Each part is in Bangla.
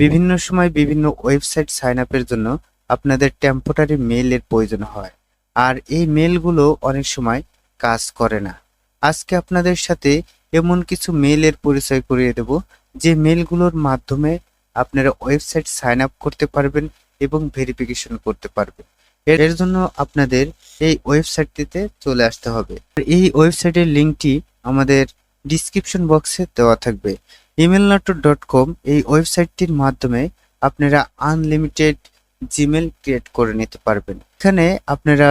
বিভিন্ন সময় বিভিন্ন ওয়েবসাইট সাইন আপের জন্য আপনাদের টেম্পোরারি মেইলের প্রয়োজন হয়। আর এই মেলগুলো অনেক সময় কাজ করে না। আজকে আপনাদের সাথে এমন কিছু মেলের পরিচয় করিয়ে দেব, যে মেলগুলোর মাধ্যমে আপনারা ওয়েবসাইট সাইন আপ করতে পারবেন এবং ভেরিফিকেশন করতে পারবেন। এর এর জন্য আপনাদের এই ওয়েবসাইটটিতে চলে আসতে হবে। এই ওয়েবসাইটের লিঙ্কটি আমাদের ডিসক্রিপশন বক্সে দেওয়া থাকবে। ইমেল ডট কম এই ওয়েবসাইটটির মাধ্যমে আপনারা আনলিমিটেড জিমেল ক্রিয়েট করে নিতে পারবেন। এখানে আপনারা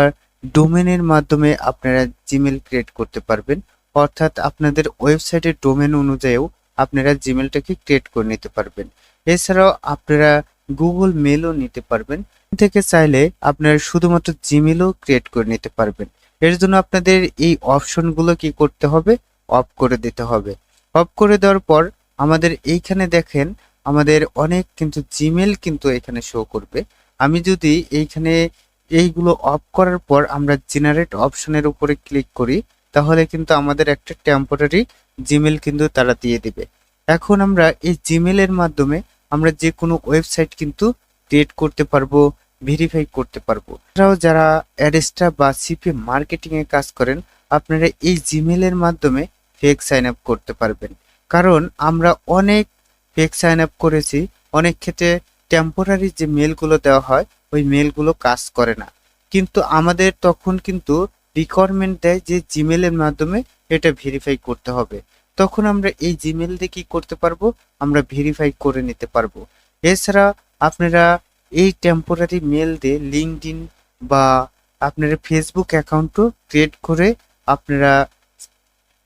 ডোমেনের মাধ্যমে আপনারা জিমেল ক্রিয়েট করতে পারবেন। অর্থাৎ আপনাদের ওয়েবসাইটের ডোমেন অনুযায়ীও আপনারা জিমেলটাকে ক্রিয়েট করে নিতে পারবেন। এছাড়াও আপনারা গুগল মেলও নিতে পারবেন। থেকে চাইলে আপনারা শুধুমাত্র জিমেলও ক্রিয়েট করে নিতে পারবেন। এর জন্য আপনাদের এই অপশনগুলো কি করতে হবে? অফ করে দিতে হবে। অফ করে দেওয়ার পর আমাদের এইখানে দেখেন, আমাদের অনেক কিন্তু জিমেল কিন্তু এখানে শো করবে। আমি যদি এইখানে এইগুলো অফ করার পর আমরা জেনারেট অপশনের উপরে ক্লিক করি, তাহলে কিন্তু আমাদের একটা টেম্পোরারি জিমেল কিন্তু তারা দিয়ে দিবে। এখন আমরা এই জিমেলের মাধ্যমে আমরা যে কোনো ওয়েবসাইট কিন্তু ক্রিয়েট করতে পারব ভেরিফাই করতে পারব। এছাড়াও যারা অ্যাডেস্টা বা সিপি মার্কেটিং এ কাজ করেন, আপনারা এই জিমেলের মাধ্যমে ফেক সাইন আপ করতে পারবেন। কারণ আমরা অনেক ফেক সাইন আপ করেছি, অনেক ক্ষেত্রে টেম্পোরারি যে মেলগুলো দেওয়া হয়, ওই মেলগুলো কাজ করে না। কিন্তু আমাদের তখন কিন্তু রিকোয়ারমেন্ট দেয় যে জিমেলের মাধ্যমে এটা ভেরিফাই করতে হবে। তখন আমরা এই জিমেল দিয়ে কি করতে পারব? আমরা ভেরিফাই করে নিতে পারব। এছাড়া আপনারা এই টেম্পোরারি মেল দিয়ে লিঙ্কড বা আপনারা ফেসবুক অ্যাকাউন্টও ক্রিয়েট করে আপনারা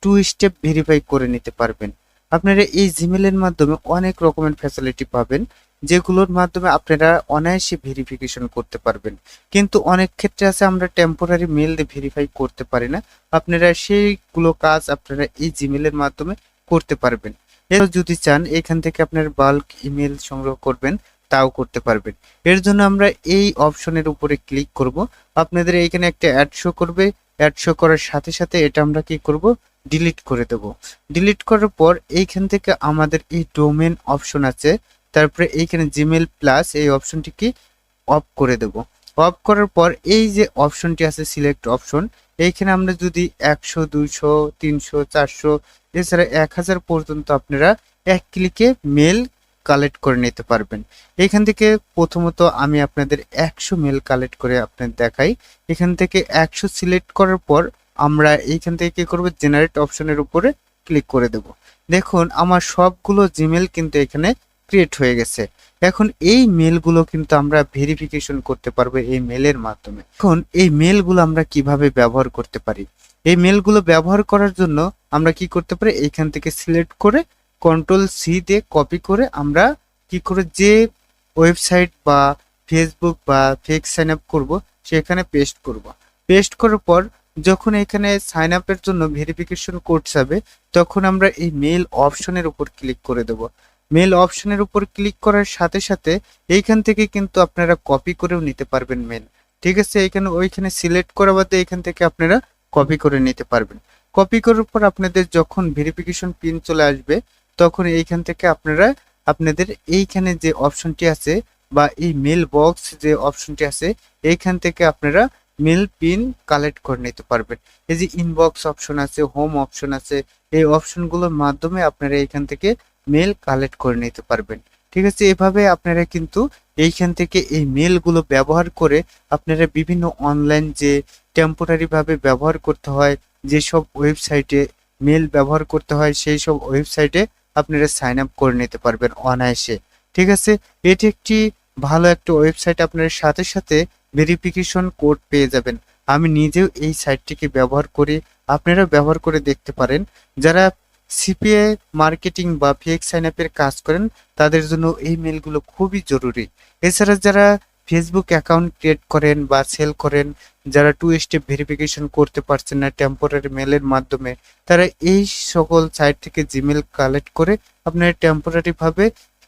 টু স্টেপ ভেরিফাই করে নিতে পারবেন। আপনারা এই জিমেলের মাধ্যমে অনেক রকমের ফ্যাসিলিটি পাবেন, যেগুলোর মাধ্যমে আপনারা অনায়াসে ভেরিফিকেশন করতে পারবেন। কিন্তু অনেক ক্ষেত্রে আছে, আমরা টেম্পোরারি মেল দিয়ে ভেরিফাই করতে পারি না। আপনারা সেইগুলো কাজ আপনারা এই জিমেলের মাধ্যমে করতে পারবেন। এর যদি চান, এখান থেকে আপনার বাল্ক ইমেল সংগ্রহ করবেন, তাও করতে পারবেন। এর জন্য আমরা এই অপশনের উপরে ক্লিক করব। আপনাদের এইখানে একটা অ্যাড শো করবে। অ্যাড শো করার সাথে সাথে এটা আমরা কি করব? ডিলিট করে দেব। ডিলিট করার পর এইখান থেকে আমাদের এই ডোমেন অপশন আছে। তারপরে এইখানে জিমেল প্লাস এই অপশনটিকে অফ করে দেব। অফ করার পর এই যে অপশনটি আছে সিলেক্ট অপশন এইখানে আমরা যদি একশো, দুইশো, তিনশো, চারশো, এছাড়া এক হাজার পর্যন্ত আপনারা এক ক্লিকে মেল কালেক্ট করে নিতে পারবেন। এখান থেকে প্রথমত আমি আপনাদের একশো মেল কালেক্ট করে আপনাদের দেখাই। এখান থেকে একশো সিলেক্ট করার পর আমরা এইখান থেকে কি করব? জেনারেট অপশনের উপরে ক্লিক করে দেব। দেখুন, আমার সবগুলো জিমেল কিন্তু এখানে ক্রিয়েট হয়ে গেছে। এখন এই মেলগুলো কিন্তু আমরা ভেরিফিকেশন করতে পারব এই মেলের মাধ্যমে। এখন এই মেলগুলো আমরা কীভাবে ব্যবহার করতে পারি? এই মেলগুলো ব্যবহার করার জন্য আমরা কি করতে পারি? এইখান থেকে সিলেক্ট করে কন্ট্রোল সি দিয়ে কপি করে আমরা কি করে যে ওয়েবসাইট বা ফেসবুক বা ফেক সাইন আপ করব, সেখানে পেস্ট করব। পেস্ট করার পর যখন এখানে সাইন আপের জন্য ভেরিফিকেশন কোড যাবে, তখন আমরা এই মেল অপশনের উপর ক্লিক করে দেব। মেল অপশনের উপর ক্লিক করার সাথে সাথে এইখান থেকে কিন্তু আপনারা কপি করেও নিতে পারবেন মেল ঠিক আছে? এখানে ওইখানে সিলেক্ট করা বাদে এখান থেকে আপনারা কপি করে নিতে পারবেন। কপি করার পর আপনাদের যখন ভেরিফিকেশন পিন চলে আসবে, তখন এইখান থেকে আপনারা, আপনাদের এইখানে যে অপশনটি আছে বা এই মেল বক্স যে অপশনটি আছে, এইখান থেকে আপনারা মেল পিন কালেক্ট করে নিতে পারবেন। এই যে ইনবক্স অপশন আছে হোম অপশন আছে, এই অপশনগুলোর মাধ্যমে আপনারা এইখান থেকে মেল কালেক্ট করে নিতে পারবেন। ঠিক আছে? এভাবে আপনারা কিন্তু এইখান থেকে এই মেলগুলো ব্যবহার করে আপনারা বিভিন্ন অনলাইন যে টেম্পোরারি ভাবে ব্যবহার করতে হয় যেসব ওয়েবসাইটে মেল ব্যবহার করতে হয়, সেই সব ওয়েবসাইটে আপনারা সাইন আপ করে নিতে পারবেন অনায়াসে। ঠিক আছে? এটি একটি ভালো একটা ওয়েবসাইট আপনার সাথে সাথে ভেরিফিকেশন কোড পেয়ে যাবেন। আমি নিজেও এই সাইটটিকে ব্যবহার করি আপনারা ব্যবহার করে দেখতে পারেন। যারা সিপিএ মার্কেটিং বা ফেক সাইন আপের কাজ করেন, তাদের জন্য এই মেলগুলো খুবই জরুরি। এছাড়া যারা ফেসবুক অ্যাকাউন্ট ক্রিয়েট করেন বা সেল করেন, যারা টু স্টেপ ভেরিফিকেশন করতে পারছেন না টেম্পোরারি মেলের মাধ্যমে, তারা এই সকল সাইট থেকে জিমেল কালেক্ট করে আপনারা টেম্পোরারি ভাবে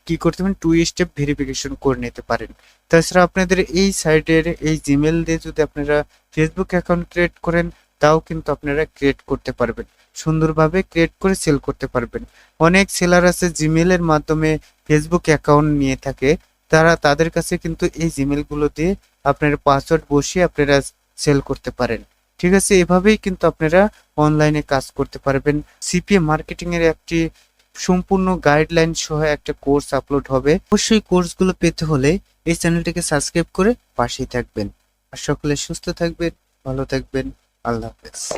কি করতে পারেন টু স্টেপ ভেরিফিকেশন করে নিতে পারেন। তাছাড়া আপনাদের এই সাইটের এই জিমেল দিয়ে যদি আপনারা ফেসবুক অ্যাকাউন্ট ক্রিয়েট করেন, তাও কিন্তু আপনারা ক্রিয়েট করতে পারবেন। সুন্দরভাবে ক্রিয়েট করে সেল করতে পারবেন। অনেক সেলার আছে জিমেলের মাধ্যমে ফেসবুক অ্যাকাউন্ট নিয়ে থাকে। তারা তাদের কাছে কিন্তু এই জিমেলগুলো দিয়ে আপনার পাসওয়ার্ড বসিয়ে আপনারা সেল করতে পারেন। ঠিক আছে? এভাবেই কিন্তু আপনারা অনলাইনে কাজ করতে পারবেন। সিপিএ মার্কেটিংয়ের একটি সম্পূর্ণ গাইডলাইন সহ একটা কোর্স আপলোড হবে। অবশ্যই কোর্সগুলো পেতে হলে এই চ্যানেলটিকে সাবস্ক্রাইব করে পাশেই থাকবেন। আর সকলে সুস্থ থাকবেন, ভালো থাকবেন। আল্লাহ হাফেজ।